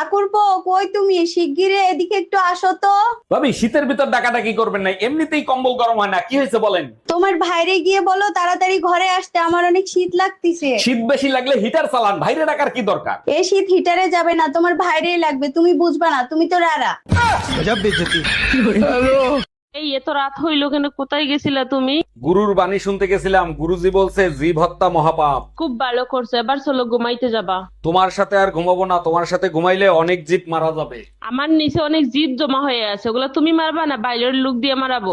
ঠাকুরপো কই তুমি? শিগগিরে এদিকে একটু আসো তো। ভাবি শীতের ভিতর ডাকাডাকি করবেন না এমনিতেই কম্বল গরম হয় না কি হয়েছে বলেন? তোমার ভাইরে গিয়ে বলো তাড়াতাড়ি ঘরে আসতে আমার অনেক শীত লাগতিছে। শীত বেশি লাগলে হিটার চালান ভাইরে ডাকার কি দরকার? এই শীত হিটারে যাবে না তোমার ভাইরেই লাগবে তুমি বুঝবা না তুমি তো রারা। এই এত রাত হইল কেন? কোথায় গেছিলা তুমি? গুরুর বাণী শুনতে গেছিলাম। গুরুজি বলছে জীব হত্যা মহাপাপ। খুব ভালো করছ এবার চলো ঘুমাইতে যাবা। তোমার সাথে আর ঘুমাবো না। তোমার সাথে ঘুমাইলে অনেক জীব মারা যাবে। আমার নিচে অনেক জীব জমা হয়ে আছে। ওগুলো তুমি মারবা না? বাইরের লোক দিয়ে মারাবো।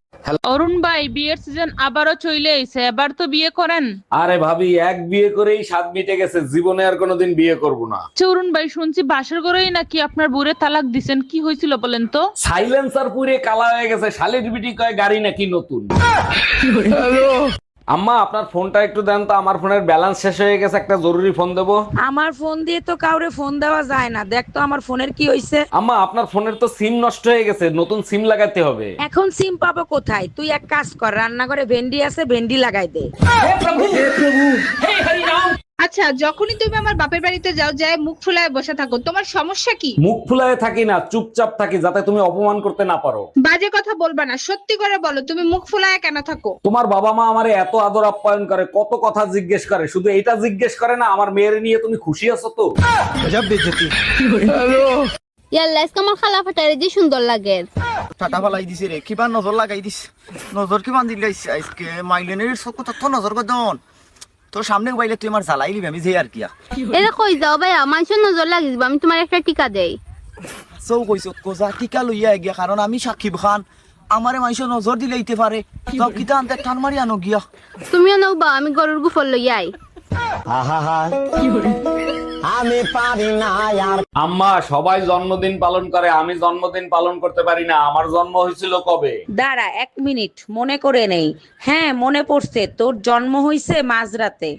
অরুণ ভাই বিয়ের সিজন আবারও চলে এসে এবার তো বিয়ে করেন। আরে ভাবি এক বিয়ে করেই স্বাদ মিটে গেছে জীবনে আর কোনোদিন বিয়ে করব না। অরুণ ভাই শুনছি বাসর ঘরেই নাকি আপনার বুড়ে তালাক দিছেন কি হয়েছিল বলেন তো? সাইলেন্সার পুরে কালা হয়ে গেছে শালির বিটি কয় গাড়ি নাকি নতুন? আম্মা আপনার ফোনটা একটু দেন তো আমার ফোনের ব্যালেন্স শেষ হয়ে গেছে একটা জরুরি ফোন দেবো। আমার ফোন দিয়ে তো কাউরে ফোন দেওয়া যায় না। দেখ তো আমার ফোনের কি হইছে। আম্মা আপনার ফোনের তো সিম নষ্ট হয়ে গেছে নতুন সিম লাগাতে হবে। এখন সিম পাবো কোথায়? তুই এক কাজ কর রান্নাঘরে ভেন্ডি আছে ভেন্ডি লাগাই দে। আচ্ছা যখনই তুমি আমার বাপের বাড়িতে যাও যায় মুখ ফুলায় বসে থাকো তোমার সমস্যা কি? মুখ ফুলায় থাকি না চুপচাপ থাকি যাতে তুমি অপমান করতে না পারো। বাজে কথা বলবা না সত্যি করে বলো তুমি মুখ ফুলায় কেন থাকো? তোমার বাবা মা আমারে এত আদর আপ্যায়ন করে কত কথা জিজ্ঞেস করে শুধু এটা জিজ্ঞেস করে না আমার মেয়ের নিয়ে তুমি খুশি আছো তো? ইয়াল্লা আজকে আমার খালা ফাটারে যে সুন্দর লাগে। টাটা ফালাই দিছে রে কিবা নজর লাগাই দিস নজর কিমান দিলে আজকে মাইলেনের চকু তো নজর কদন তোর সামনে বাইলে তুই আমার জ্বালাই লিবি আমি যে আর কিয়া এটা কই যাও ভাইয়া মানুষের নজর লাগি দিব আমি তোমার একটা টিকা দেই। সৌ কইছ কোজা টিকা লইয়া গিয়া কারণ আমি সাকিব খান আমারে মানুষ নজর দিলে ইতে পারে তব কিতা আনতে টান মারি আনো গিয়া। তুমিও বা আমি গরুর গুফল লইয়াই আম্মা সবাই জন্মদিন পালন করে আমি জন্মদিন পালন করতে পারি না। আমার জন্ম হয়েছিল কবে? দাঁড়া এক মিনিট মনে করে নেই। হ্যাঁ মনে পড়ছে তোর জন্ম হয়েছে মাঝরাতে।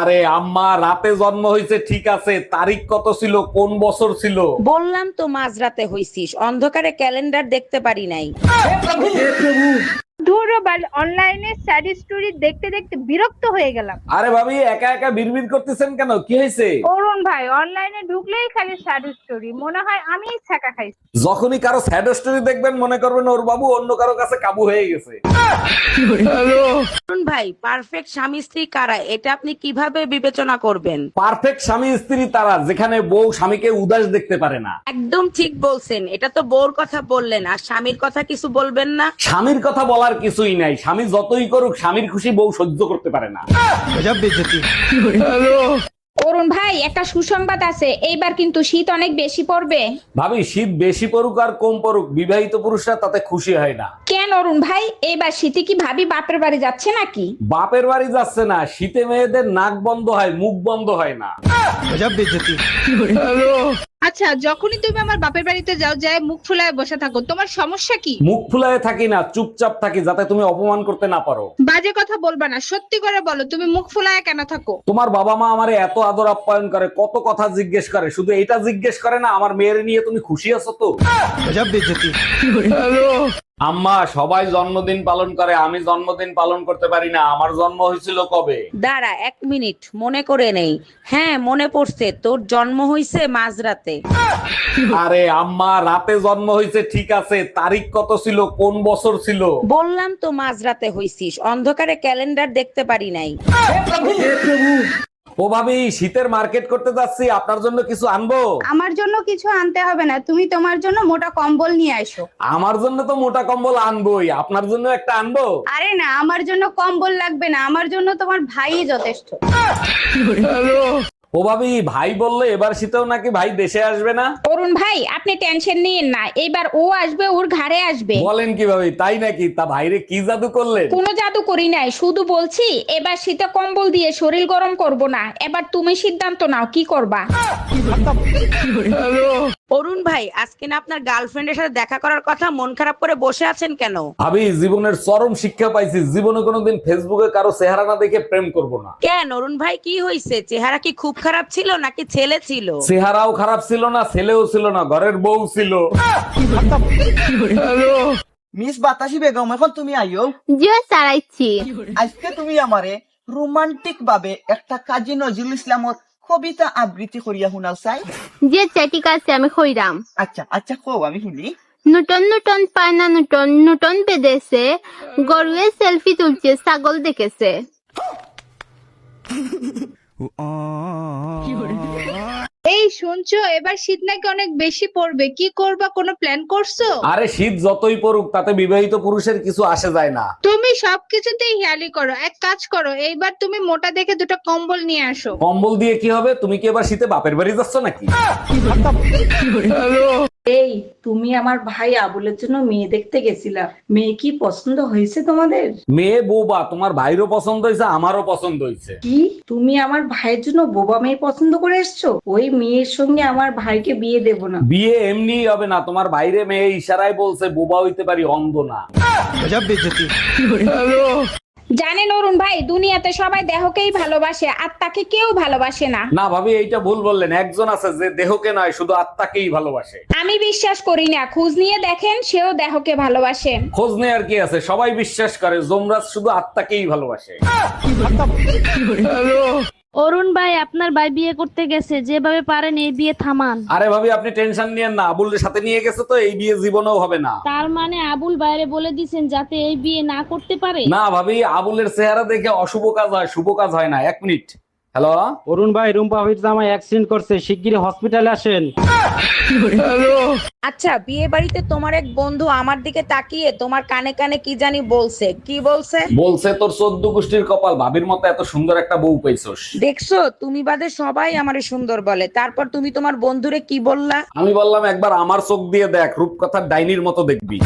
আরে আম্মা রাতে জন্ম হয়েছে ঠিক আছে তারিখ কত ছিল কোন বছর ছিল? বললাম তো মাঝরাতে হইছিস অন্ধকারে ক্যালেন্ডার দেখতে পারি নাই। ধুরবাল অনলাইনে স্যাড স্টোরি দেখতে দেখতে বিরক্ত হয়ে গেলাম। আরে ভাবি একা একা বিড়বিড় করতেছেন কেন? কি হয়েছে? অরুণ ভাই অনলাইনে ঢুকলেই খালি স্যাড স্টোরি মনে হয় আমিই ছাকা খাইছি। যখনই কারও স্যাড স্টোরি দেখবেন মনে করবেন ওর বাবু অন্য কারও কাছে কাবু হয়ে গেছে। অরুণ ভাই পারফেক্ট স্বামী স্ত্রী কারা? এটা আপনি কীভাবে বিবেচনা করবেন? পারফেক্ট স্বামী স্ত্রী তারা যেখানে বউ স্বামীকে উদাস দেখতে পারে না। একদম ঠিক বলছেন। এটা তো বউর কথা বললেন আর স্বামীর কথা কিছু বলবেন না? স্বামীর কথা বলার কিছুই নাই। স্বামী যতই করুক স্বামীর খুশি বউ সহ্য করতে পারে না। অরুণ ভাই একটা সুসংবাদ আছে। এইবার কিন্তু শীত অনেক বেশি পড়বে। ভাবি শীত বেশি পড়ুক আর কম পড়ুক বিবাহিত পুরুষরা তাতে খুশি হয় না। কেন অরুণ ভাই? এইবার শীতে কি ভাবি বাপের বাড়ি যাচ্ছে নাকি? বাপের বাড়ি যাচ্ছে না শীতে মেয়েদের নাক বন্ধ হয় মুখ বন্ধ হয় না। আচ্ছা যখনই তুমি আমার বাপের বাড়িতে যাও যায় মুখ ফুলায় বসে থাকো। তোমার সমস্যা কি? মুখ ফুলায় থাকি না চুপচাপ থাকি যাতে তুমি অপমান করতে না পারো। বাজে কথা বলবা না সত্যি করে বলো তুমি মুখ ফুলায় কেন থাকো? তোমার বাবা মা আমারে এত আদর আপ্যায়ন করে কত কথা জিজ্ঞেস করে শুধু এটা জিজ্ঞেস করে না আমার মেয়ের নিয়ে তুমি খুশি আছো তো? আম্মা সবাই জন্মদিন পালন করে আমি জন্মদিন পালন করতে পারি না। আমার জন্ম হয়েছিল কবে? দাঁড়া এক মিনিট মনে করে নেই। হ্যাঁ মনে পড়ছে তোর জন্ম হয়েছে মাঝরাতে। আরে আম্মা রাতে জন্ম হয়েছে ঠিক আছে তারিখ কত ছিল কোন বছর ছিল? বললাম তো মাঝরাতে হইছিস অন্ধকারে ক্যালেন্ডার দেখতে পারি নাই। ও ভাবি শীতের মার্কেট করতে যাচ্ছি আপনার জন্য কিছু আনব? আমার জন্য কিছু আনতে হবে না তুমি তোমার জন্য মোটা কম্বল নিয়ে আসো আমার জন্য তো মোটা কম্বল আনবোই আপনার জন্য একটা আনব? আরে না আমার জন্য কম্বল লাগবে না আমার জন্য তোমার ভাই যথেষ্ট। ও ভাবি ভাই বললে এবার শীতেও নাকি ভাই দেশে আসবে না? অরুণ ভাই আপনি টেনশন নিয়েন না এবার ও আসবে ওর ঘাড়ে আসবে। বলেন কি ভাবি তাই নাকি? তা ভাইরে কি জাদু করলেন? কোনো জাদু করি নাই শুধু বলছি এবার শীতে কম্বল দিয়ে শরীর গরম করব না এবার তুমি সিদ্ধান্ত নাও কি করবা? অরুণ ভাই আজকে না আপনার গার্লফ্রেন্ডের সাথে দেখা করার কথা মন খারাপ করে বসে আছেন কেন? ভাবি জীবনের চরম শিক্ষা পাইছি জীবনে কোনোদিন ফেসবুকে কারও চেহারা না দেখে প্রেম করব না। কেন? অরুণ ভাই কি হয়েছে চেহারা কি খুব খারাপ ছিল নাকি ছেলে ছিল? চেহারাও খারাপ ছিল না ছেলেও ছিল না ঘরের বউ ছিল। মিস বাতাসি বেগম এখন তুমি আইও। জিও চালাইছি আজকে তুমি আমারে রোমান্টিক ভাবে একটা কাজী নজরুল ইসলামর কবিতা আবৃত্তি করিয়া শুনাও চাই। যে ঠিক আছে আমি কইরাম আচ্ছা আচ্ছা কও আমি শুনি। নুটন নুটন পায়না নুটন নুটন বেঁধেছে গরুয়ে সেলফি তুলছে ছাগল দেখেছে। এই শুনছো এবার শীত নাকি অনেক বেশি পড়বে। কি করবা কোনো প্ল্যান করছ? আরে শীত যতই পড়ুক তাতে বিবাহিত পুরুষের কিছু আসে যায় না। তুমি সবকিছুতেই হেয়ালি করো। এক কাজ করো এইবার তুমি মোটা দেখে দুটো কম্বল নিয়ে আসো। কম্বল দিয়ে কি হবে? তুমি কি এবার শীতে বাপের বাড়ি যাচ্ছ নাকি? তুমি আমার ভাই আবুলের জন্য মেয়ে দেখতে গেছিলা। মেয়ে কি পছন্দ হয়েছে তোমাদের? মেয়ে বোবা তোমার ভাইরও পছন্দ হয়েছে আমারও পছন্দ হয়েছে। কি? তুমি আমার ভাইয়ের জন্য বোবা মেয়ে পছন্দ করে এসছো? ওই মেয়ের সঙ্গে আমার ভাইকে বিয়ে দেব না। বিয়ে এমনি হবে না তোমার বাইরে মেয়ে ইশারায় বলছে বোবা হইতে পারি অন্ধ না। জানেন অরুণ ভাই দুনিয়াতে সবাই দেহকেই ভালোবাসে আত্মাকে কেউ ভালোবাসে না। না ভাবি এইটা ভুল বললেন। একজন আছে যে দেহকে নয় শুধু আত্মাকেই ভালোবাসে। আমি বিশ্বাস করি না খোঁজ নিয়ে দেখেন সেও দেহকে ভালোবাসে। খোঁজ নেয়ার কি আছে সবাই বিশ্বাস করে জমরাজ শুধু আত্মাকেই ভালোবাসে। অরুণ ভাই আপনার ভাই বিয়ে করতে গেছে যেভাবে পারেন এই বিয়ে থামান। আরে ভাবি আপনি টেনশন নিয়েন না আবুলের সাথে নিয়ে গেছে তো এই বিয়ে জীবনও হবে না। তার মানে আবুল বাইরে বলে দিছেন যাতে এই বিয়ে না করতে পারে? না ভাবি আবুলের চেহারা দেখে অশুভ কাজ হয় শুভ কাজ হয় না এক মিনিট। হ্যালো? অরুণ ভাই রুম্পা ভাবির জামাই অ্যাক্সিডেন্ট করছে শিগগিরই হসপিটালে আসেন। আচ্ছা বিয়ে বাড়িতে তোমার এক বন্ধু আমার দিকে তাকিয়ে তোমার কানে কানে কি জানি বলছে? কি বলছে? বলছে তোর চোদ্দ গোষ্ঠীর কপাল ভাবির মতো এত সুন্দর একটা বউ পেয়েছস। দেখছ তুমি বাদে সবাই আমারে সুন্দর বলে। তারপর তুমি তোমার বন্ধুরে কি বললা? আমি বললাম একবার আমার চোখ দিয়ে দেখ রূপকথার ডাইনির মতো দেখবি।